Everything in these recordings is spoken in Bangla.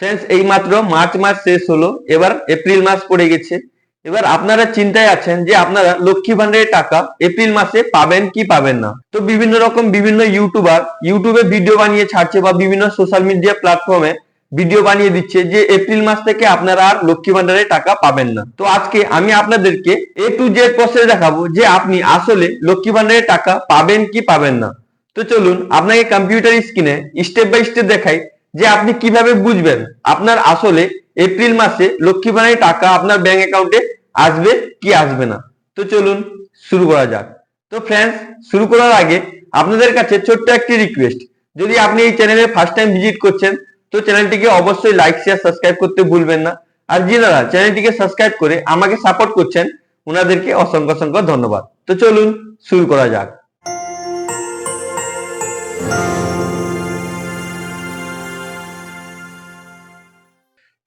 ফ্রেন্ডস এই মাত্র মার্চ মাস শেষ হলো, এবার এপ্রিল মাস পড়ে গেছে। এবার আপনারা চিন্তায় আছেন যে আপনারা লক্ষ্মী ভান্ডারের টাকা এপ্রিল মাসে পাবেন কি পাবেন না। তো বিভিন্ন রকম বিভিন্ন ইউটিউবার ইউটিউবে ভিডিও বানিয়ে ছাড়ছে বা বিভিন্ন সোশ্যাল মিডিয়া প্ল্যাটফর্মে ভিডিও বানিয়ে দিচ্ছে যে এপ্রিল মাস থেকে আপনারা আর লক্ষ্মী ভান্ডারের টাকা পাবেন না। তো আজকে আমি আপনাদেরকে এ টু জেড প্রসেস দেখাবো যে আপনি আসলে লক্ষ্মী ভান্ডারের টাকা পাবেন কি পাবেন না। তো চলুন, আপনাকে কম্পিউটার স্ক্রিনে স্টেপ বাই স্টেপ দেখাই যে আপনি কীভাবে বুঝবেন আপনার আসলে এপ্রিল মাসে লক্ষ্মী টাকা আপনার ব্যাংক অ্যাকাউন্টে আসবে কি আসবে না? তো চলুন শুরু করা যাক। তো ফ্রেন্ডস শুরু করার আগে আপনাদের কাছে ছোট্ট একটি রিকোয়েস্ট যদি আপনি এই চ্যানেলে ফার্স্ট টাইম ভিজিট করছেন, তো চ্যানেলটিকে অবশ্যই লাইক শেয়ার সাবস্ক্রাইব করতে ভুলবেন না। আর যারা চ্যানেলটিকে সাবস্ক্রাইব করে আমাকে সাপোর্ট করছেন, ওনাদেরকে অসংখ্য অসংখ্য ধন্যবাদ। তো চলুন শুরু করা যাক।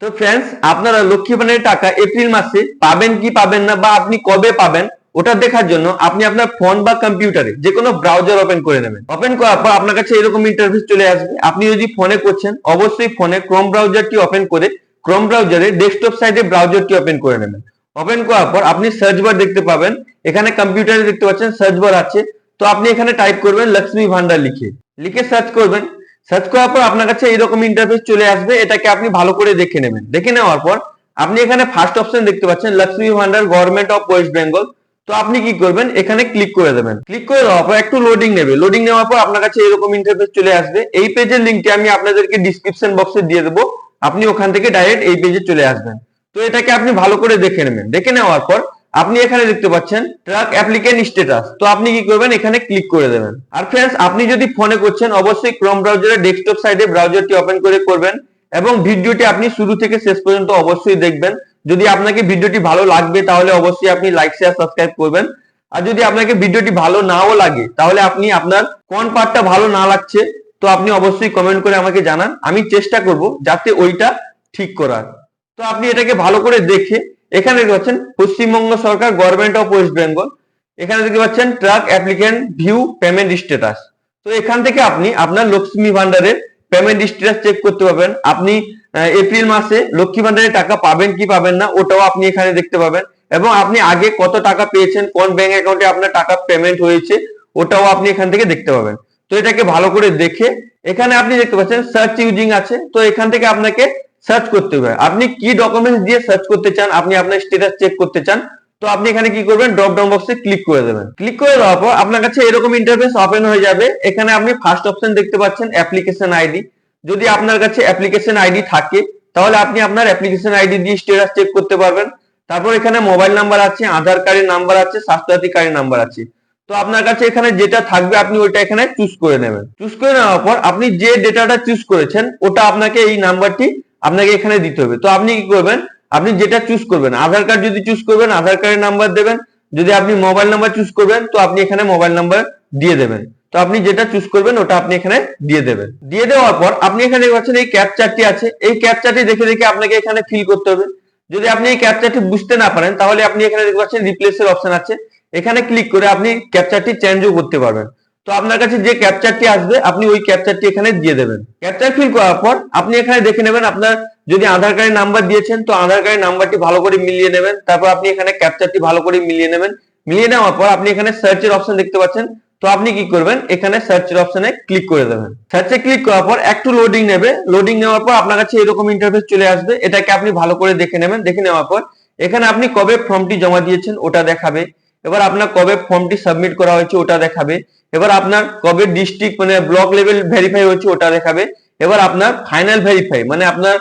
তো ফ্রেন্ডস আপনারা লক্ষ্মী ভান্ডারের টাকা এপ্রিল মাসে পাবেন কি পাবেন না বা আপনি কবে পাবেন, ওটা দেখার জন্য আপনি আপনার ফোন বা কম্পিউটারে যে কোনো ব্রাউজার ওপেন করে নেবেন। ওপেন করার পর আপনার কাছে এরকম ইন্টারভিউ চলে আসবে। আপনি যদি ফোনে করছেন, অবশ্যই ফোনে ক্রোম ব্রাউজারটি ওপেন করে ক্রোম ব্রাউজারে ডেস্কটপ সাইডে ব্রাউজারটি ওপেন করে নেবেন। ওপেন করার পর আপনি সার্চ বার দেখতে পাবেন। এখানে কম্পিউটারে দেখতে পাচ্ছেন সার্চ বার আছে। তো আপনি এখানে টাইপ করবেন লক্ষ্মী ভান্ডার লিখে। লিখে সার্চ করবেন। সার্চ করার পর আপনার কাছে এরকম ইন্টারফেস চলে আসবে, এটাকে আপনি ভালো করে দেখে নেবেন। দেখে নেওয়ার পর আপনি এখানে ফার্স্ট অপশন দেখতে পাচ্ছেন Lakshmi Bhandar government of West Bengal তো আপনি কি করবেন, এখানে ক্লিক করে দেবেন। ক্লিক করে দেওয়ার পর একটু লোডিং নেবে। লোডিং নেওয়ার পর আপনার কাছে এরকম ইন্টারফেস চলে আসবে। এই পেজের লিঙ্কটি আমি আপনাদেরকে ডিসক্রিপশন বক্সে দিয়ে দেবো। আপনি ওখান থেকে ডাইরেক্ট এই পেজে চলে আসবেন। তো এটাকে আপনি ভালো করে দেখে নেবেন। দেখে নেওয়ার পর আপনি এখানে দেখতে পাচ্ছেন ট্রাক অ্যাপ্লিকেন্ট স্ট্যাটাস তো আপনি কি করবেন? এখানে ক্লিক করে দেবেন। আর ফ্রেন্ডস আপনি যদি ফোনে করছেন, অবশ্যই ক্রোম ব্রাউজারে ডেস্কটপ সাইডে ব্রাউজারটি ওপেন করে করবেন এবং ভিডিওটি আপনি শুরু থেকে শেষ পর্যন্ত অবশ্যই দেখবেন। যদি আপনাকে ভিডিওটি ভালো লাগবে, তাহলে অবশ্যই আপনি লাইক শেয়ার সাবস্ক্রাইব করবেন। আর যদি আপনাকে ভিডিওটি ভালো নাও লাগে, তাহলে আপনি আপনার কোন পার্টটা ভালো না লাগছে, তো আপনি অবশ্যই কমেন্ট করে আমাকে জানান। আমি চেষ্টা করব যাতে ওইটা ঠিক করার। তো আপনি এটাকে ভালো করে দেখে এখানে দেখতে পাচ্ছেন পশ্চিমবঙ্গ সরকার গভর্নমেন্ট অফ ওয়েস্ট বেঙ্গল এখানে দেখতে পাচ্ছেন track applicant view payment status তো এখান থেকে আপনি আপনার লক্ষ্মী ভান্ডারের পেমেন্ট স্ট্যাটাস চেক করতে পারবেন। আপনি এপ্রিল মাসে লক্ষ্মী ভান্ডারের টাকা পাবেন কি পাবেন না, ওটাও আপনি এখানে দেখতে পাবেন। এবং আপনি আগে কত টাকা পেয়েছেন, কোন ব্যাংক অ্যাকাউন্টে আপনার টাকা পেমেন্ট হয়েছে, ওটাও আপনি এখান থেকে দেখতে পাবেন। তো এটাকে ভালো করে দেখে, এখানে আপনি দেখতে পাচ্ছেন সার্চ ইউজিং আছে। তো এখান থেকে আপনাকে সার্চ করতে হবে। আপনি কি ডকুমেন্টস দিয়ে সার্চ করতে চান, আপনি আপনার স্ট্যাটাস চেক করতে চান, তো আপনি এখানে কি করবেন ড্রপ ডাউন বক্সে ক্লিক করে দেবেন। ক্লিক করে দেওয়ার পর আপনার কাছে এরকম ইন্টারফেস ওপেন হয়ে যাবে। এখানে আপনি ফার্স্ট অপশন দেখতে পাচ্ছেন অ্যাপ্লিকেশন আইডি যদি আপনার কাছে অ্যাপ্লিকেশন আইডি থাকে, তাহলে আপনি আপনার অ্যাপ্লিকেশন আইডি দিয়ে স্ট্যাটাস চেক করতে পারবেন। তারপর এখানে মোবাইল নাম্বার আছে, আধার কার্ডের নাম্বার আছে, স্বাস্থ্যসাথী কার্ডের নাম্বার আছে। তো আপনার কাছে এখানে যেটা থাকবে, আপনি ওইটা এখানে চুজ করে নেবেন। চুজ করে নেওয়ার পর আপনি যে ডেটাটা চুজ করেছেন, ওটা আপনাকে এই নাম্বারটি আপনাকে এখানে দিতে হবে। তো আপনি কি করবেন? আপনি যেটা চুজ করবেন, আধার কার্ড যদি চুজ করবেন, আধার কার্ডের নাম্বার দেবেন। যদি আপনি মোবাইল নাম্বার চুজ করবেন, তো আপনি এখানে মোবাইল নাম্বার দিয়ে দেবেন। তো আপনি যেটা চুজ করবেন, ওটা আপনি এখানে দিয়ে দেবেন। দিয়ে দেওয়ার পর আপনি এখানে পাচ্ছেন এই ক্যাপচারটি আছে। এই ক্যাপচারটি দেখে দেখে আপনাকে এখানে ফিল করতে হবে। যদি আপনি এই ক্যাপচারটি বুঝতে না পারেন, তাহলে আপনি এখানে দেখতে পাচ্ছেন রিপ্লেসের অপশন আছে। এখানে ক্লিক করে আপনি ক্যাপচারটি চেঞ্জও করতে পারবেন। তো আপনার কাছে যে ক্যাপচারটি আসবে, আপনি ওই ক্যাপচারটি এখানে দিয়ে দেবেন। ক্যাপচার ফিল করার পর আপনি এখানে দেখে নেবেন আপনার যদি আধার কার্ডের নাম্বার দিয়েছেন, তো আধার কার্ডের নাম্বারটি ভালো করে মিলিয়ে নেবেন। তারপর আপনি এখানে ক্যাপচারটি ভালো করে মিলিয়ে নেবেন। মিলিয়ে নেওয়ার পর আপনি এখানে সার্চের অপশন দেখতে পাচ্ছেন। তো আপনি কি করবেন? এখানে সার্চের অপশনে ক্লিক করে দেবেন। সার্চে ক্লিক করার পর একটু লোডিং নেবে। লোডিং নেওয়ার পর আপনার কাছে এরকম ইন্টারফেস চলে আসবে। এটাকে আপনি ভালো করে দেখে নেবেন। দেখে নেওয়ার পর এখানে আপনি কবে ফর্মটি জমা দিয়েছেন ওটা দেখাবে। এবার আপনার কবে ফর্মটি সাবমিট করা হয়েছে ওটা দেখাবে। এবার আপনার কবে ডিস্ট্রিক্ট মানে ব্লক লেভেল ভেরিফাই হয়েছে ওটা দেখাবে। এবার আপনার ফাইনাল ভেরিফাই মানে আপনার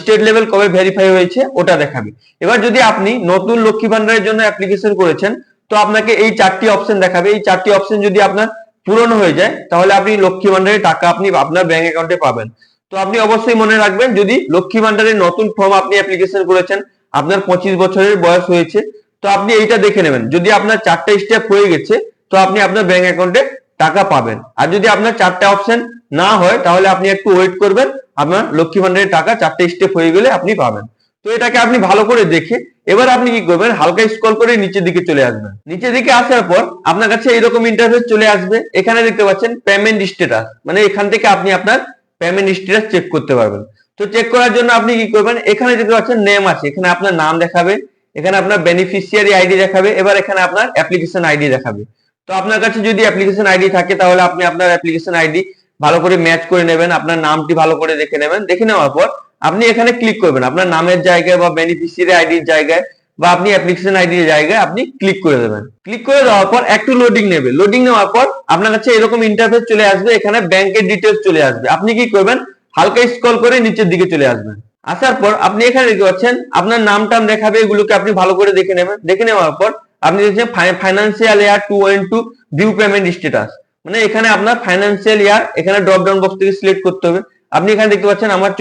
স্টেট লেভেল কবে ভেরিফাই হয়েছে ওটা দেখাবে। এবার যদি আপনি নতুন লক্ষ্মী ভান্ডারের জন্য অ্যাপ্লিকেশন করেছেন, তো আপনাকে এই চারটি অপশন দেখাবে। এই চারটি অপশন যদি আপনার পূরণ হয়ে যায়, তাহলে আপনি লক্ষ্মী ভান্ডারের টাকা আপনি আপনার ব্যাংক অ্যাকাউন্টে পাবেন। তো আপনি অবশ্যই মনে রাখবেন, যদি লক্ষ্মী ভান্ডারের নতুন ফর্ম আপনি অ্যাপ্লিকেশন করেছেন, আপনার পঁচিশ বছরের বয়স হয়েছে তো আপনি এইটা দেখে নেবেন। যদি আপনার চারটে স্টেপ হয়ে গেছে, তো আপনি আপনার ব্যাংক অ্যাকাউন্টে টাকা পাবেন। আর যদি আপনার চারটে অপশন না হয়, তাহলে আপনি একটু ওয়েট করবেন। আপনার লক্ষ্মী ভান্ডারের টাকা চারটে স্টেপ হয়ে গেলে আপনি পাবেন। তো এটাকে আপনি ভালো করে দেখে, এবার আপনি কি করবেন? হালকা স্ক্রল করে নিচের দিকে চলে আসবেন। নিচের দিকে আসার পর আপনার কাছে এরকম ইন্টারফেস চলে আসবে। এখানে দেখতে পাচ্ছেন পেমেন্ট স্ট্যাটাস মানে এখান থেকে আপনি আপনার পেমেন্ট স্ট্যাটাস চেক করতে পারবেন। তো চেক করার জন্য আপনি কি করবেন? এখানে দেখতে পাচ্ছেন নেম আছে। এখানে আপনার নাম দেখাবে। এখানে আপনার বেনিফিশিয়ারি আইডি দেখাবে, এবার এখানে আপনার অ্যাপ্লিকেশন আইডি দেখাবে। তো আপনার কাছে যদি অ্যাপ্লিকেশন আইডি থাকে, তাহলে আপনি আপনার অ্যাপ্লিকেশন আইডি ভালো করে ম্যাচ করে নেবেন, আপনার নামটি ভালো করে দেখে নেবেন। দেখে নেওয়ার পর আপনি এখানে ক্লিক করবেন। আপনার নামের জায়গায় বা বেনিফিশিয়ারি আইডির জায়গায় বা আপনি অ্যাপ্লিকেশন আইডির জায়গায় আপনি ক্লিক করে দেবেন। ক্লিক করে দেওয়ার পর একটু লোডিং নেবে। লোডিং নেওয়ার পর আপনার কাছে এরকম ইন্টারফেস চলে আসবে, এখানে ব্যাংকের ডিটেলস চলে আসবে। আপনি কি করবেন? হালকা স্ক্রল করে নিচের দিকে চলে আসবেন। আসার পর আপনি এখানে দেখতে পাচ্ছেন, আপনার নাম টাম দেখাবে, এগুলোকে আপনি ভালো করে দেখে নেবেন। দেখে নেওয়ার পর আপনি দেখছেন financial year two one two due payment status মানে এখানে আপনার ফাইন্যান্সিয়াল ইয়ার এখানে ড্রপ ডাউন বক্স থেকে সিলেক্ট করতে হবে। আপনি এখানে দেখতে পাচ্ছেন, আমার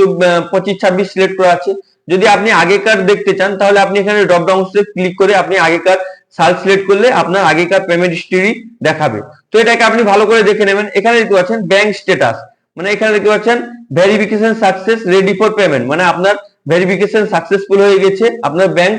পঁচিশ, ছাব্বিশ সিলেক্ট করা আছে। যদি আপনি আগেকার দেখতে চান, তাহলে আপনি এখানে ড্রপ ডাউন ক্লিক করে আপনি আগেকার সাল সিলেক্ট করলে আপনার আগেকার পেমেন্ট হিস্ট্রি দেখাবে। তো এটাকে আপনি ভালো করে দেখে নেবেন। এখানে দেখতে পাচ্ছেন ব্যাংক স্ট্যাটাস মানে এখানে দেখতে পাচ্ছেন verification success ready for payment মানে আপনার ভেরিফিকেশন সাকসেসফুল হয়ে গেছে, আপনার ব্যাংক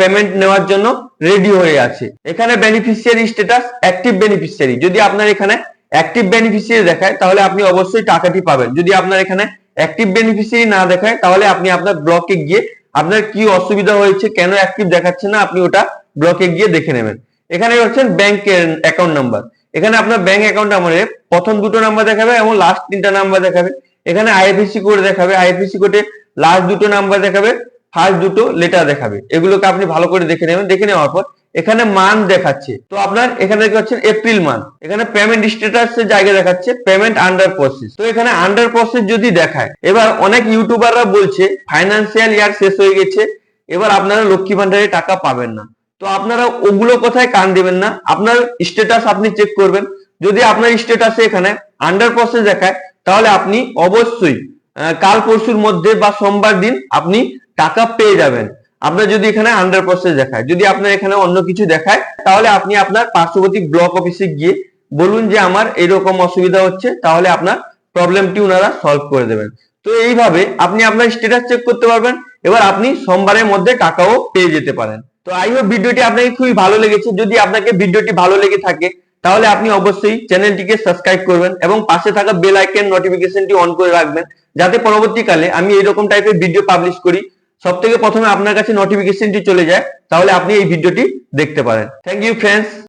পেমেন্ট নেওয়ার জন্য রেডি হয়ে আছে। এখানে বেনিফিশিয়ারি স্ট্যাটাস অ্যাক্টিভ বেনিফিশিয়ারি যদি আপনার এখানে অ্যাক্টিভ বেনিফিশিয়ারি দেখায়, তাহলে আপনি অবশ্যই টাকাটি পাবেন। যদি আপনার এখানে অ্যাক্টিভ বেনিফিশিয়ারি না দেখায়, তাহলে আপনি আপনার ব্লকে গিয়ে আপনার কি অসুবিধা হয়েছে, কেন অ্যাক্টিভ দেখাচ্ছে না, আপনি ওটা ব্লকে গিয়ে দেখে নেবেন। এখানে হচ্ছেন ব্যাংকের অ্যাকাউন্ট নাম্বার এখানে আপনার ব্যাংক অ্যাকাউন্ট নাম্বারে প্রথম দুটো নাম্বার দেখাবে এবং লাস্ট তিনটা নাম্বার দেখাবে। এখানে আইএফএসসি কোড দেখাবে। আইএফএসসি কোডে লাস্ট দুটো নাম্বার দেখাবে ফার্স্ট দুটো লেটার দেখাবে। এগুলোকে আপনি ভালো করে দেখে নেবেন। দেখে নেওয়ার পর এখানে মান দেখাচ্ছে। তো আপনার এখানে দেখতে পাচ্ছেন এপ্রিল মান এখানে পেমেন্ট স্ট্যাটাস এর জায়গা দেখাচ্ছে পেমেন্ট আন্ডার প্রসেস তো এখানে আন্ডার প্রসেস যদি দেখায়, এবার অনেক ইউটিউবাররা বলছে ফাইন্যান্সিয়াল ইয়ার শেষ হয়ে গেছে, এবার আপনারা লক্ষ্মী ভান্ডারে টাকা পাবেন না। তো আপনারা ওগুলো কোথায় কান দিবেন না। আপনার স্ট্যাটাস আপনি চেক করবেন। যদি আপনার স্ট্যাটাসে এখানে আন্ডার প্রসেস দেখায়, তাহলে আপনি অবশ্যই কাল পরশুর মধ্যে বা সোমবার দিন আপনি টাকা পেয়ে যাবেন। আপনার যদি এখানে আন্ডার প্রসেস দেখায়, যদি আপনার এখানে অন্য কিছু দেখায়, তাহলে আপনি আপনার পার্শ্ববর্তী ব্লক অফিসে গিয়ে বলুন যে আমার এরকম অসুবিধা হচ্ছে, তাহলে আপনার প্রবলেমটি ওনারা সলভ করে দেবেন। তো এইভাবে আপনি আপনার স্ট্যাটাস চেক করতে পারবেন। এবার আপনি সোমবারের মধ্যে টাকাও পেয়ে যেতে পারেন। তো আই হোপ ভিডিওটি আপনাকে খুবই ভালো লেগেছে। যদি আপনাকে ভিডিওটি ভালো লেগে থাকে, তাহলে আপনি অবশ্যই চ্যানেলটিকে সাবস্ক্রাইব করবেন এবং পাশে থাকা বেল আইকন নোটিফিকেশনটি অন করে রাখবেন, যাতে পরবর্তীকালে আমি এইরকম টাইপের ভিডিও পাবলিশ করি। সব থেকে প্রথমে আপনার কাছে নোটিফিকেশনটি চলে যায়, তাহলে আপনি এই ভিডিওটি দেখতে পারেন। Thank you friends